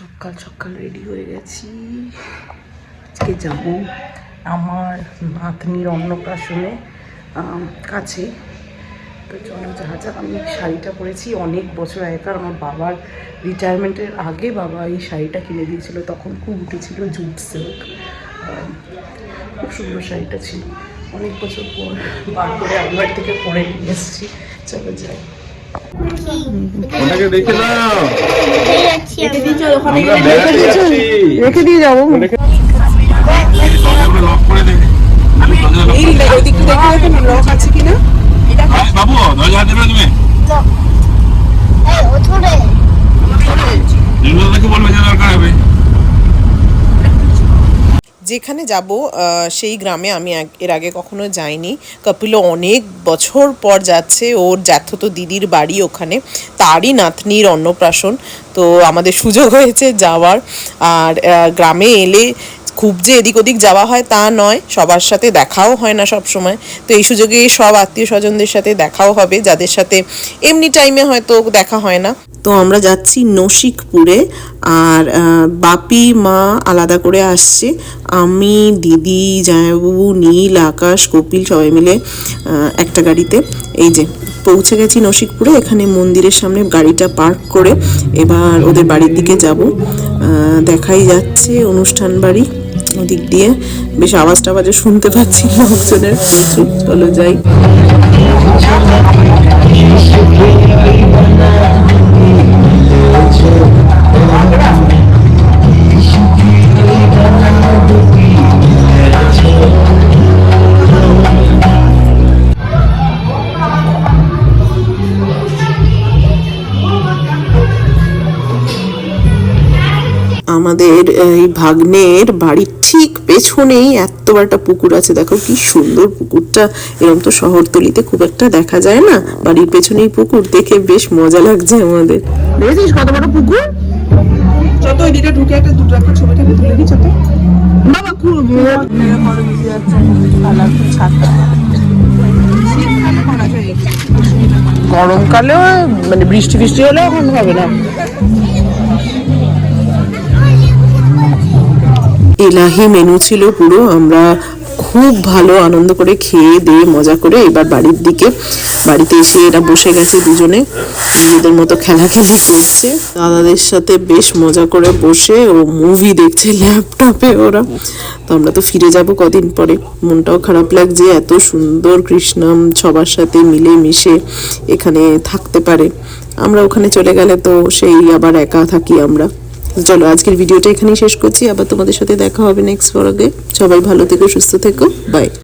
সকাল সকাল রেডি হয়ে গেছি। আজকে যাব আমার নাতনির অন্নপ্রাশনে কাছে। তো চলো যা যাক, আমি শাড়িটা পরেছি অনেক বছর আগেকার। আমার বাবার রিটায়ারমেন্টের আগে বাবা এই শাড়িটা কিনে দিয়েছিল, তখন খুব উঠেছিল জুট সিল্ক খুব সুন্দর শাড়িটা ছিল। অনেক বছর পর বার করে একবার থেকে পরে নিয়ে এসেছি। চলো যাই। দেখে রেখে দিয়ে যাব দরজাগুলো লক করে দে দরজা lock এই ওদিকটা দেখে দেখো না লক আছে কিনা আরে বাবু দরজা হাত দেবে না তুমি নির্মলাকে বলবে যে দরকার হবে যেখানে যাব সেই গ্রামে আমি এর আগে কখনো যাইনি। কপিল অনেক বছর পর যাচ্ছে, ওর জ্যাঠতো দিদির বাড়ি ওখানে, তারই নাতনির অন্নপ্রাশন তো আমাদের সুযোগ হয়েছে যাওয়ার। আর গ্রামে এলে খুব যে এদিক ওদিক যাওয়া হয় তা নয়, সবার সাথে দেখাও হয় না সব সময় তো এই সুযোগে সব আত্মীয় স্বজনদের সাথে দেখাও হবে, যাদের সাথে এমনি টাইমে হয়তো দেখা হয় না। তো আমরা যাচ্ছি নসিকপুরে আর বাপি, মা আলাদা করে আসছে। আমি, দিদি, জামাইবাবু, নীল, আকাশ, কপিল সবাই মিলে একটা গাড়িতে এই যে পৌঁছে গেছি নসিকপুরে। এখানে মন্দিরের সামনে গাড়িটা পার্ক করে এবার ওদের বাড়ির দিকে যাব। দেখাই যাচ্ছে অনুষ্ঠান বাড়ি। ওদিক দিয়ে বেশ আওয়াজ টাওয়াজে শুনতে পাচ্ছি লোকজনের চলো যাই। আমাদের এই ভাগ্নের বাড়ির ঠিক পেছনেই এত বড় একটা পুকুর আছে। দেখো কি সুন্দর পুকুরটা। এরকম তো শহরতলিতে খুব একটা দেখা যায় না। বাড়ির পেছনেই পুকুর। দেখে বেশ মজা লাগছে আমাদের। দেখেছিস কত বড় পুকুর? যত ওইদিকে ঢুকে একটা দুটো একটা ছবিটা তুলে দিই যত বাবা খুব গরমকালেও মানে বৃষ্টি বৃষ্টি হলেও এখন হবে না? এলাহি মেনু ছিল পুরো। আমরা খুব ভালো আনন্দ করে খেয়ে দিয়ে মজা করে এবার বাড়ির দিকে, বাড়িতে এসে এরা বসে গেছে দুজনে। নিজেদের মতো খেলা খেলাখেলি করছে। দাদাদের সাথে বেশ মজা করে বসে ও মুভি দেখছে ল্যাপটপে ওরা। তো আমরা তো ফিরে যাব কদিন পরে। মনটাও খারাপ লাগছে, এত সুন্দর কৃষ্ণাম সবার সাথে মিলে মিশে এখানে থাকতে পারে। আমরা ওখানে চলে গেলে তো সেই আবার একা থাকি আমরা। চলো, আজকের ভিডিওটা এখানেই শেষ করছি। আবার তোমাদের সাথে দেখা হবে নেক্সট ব্লগে সবাই ভালো থেকো, সুস্থ থেকো। বাই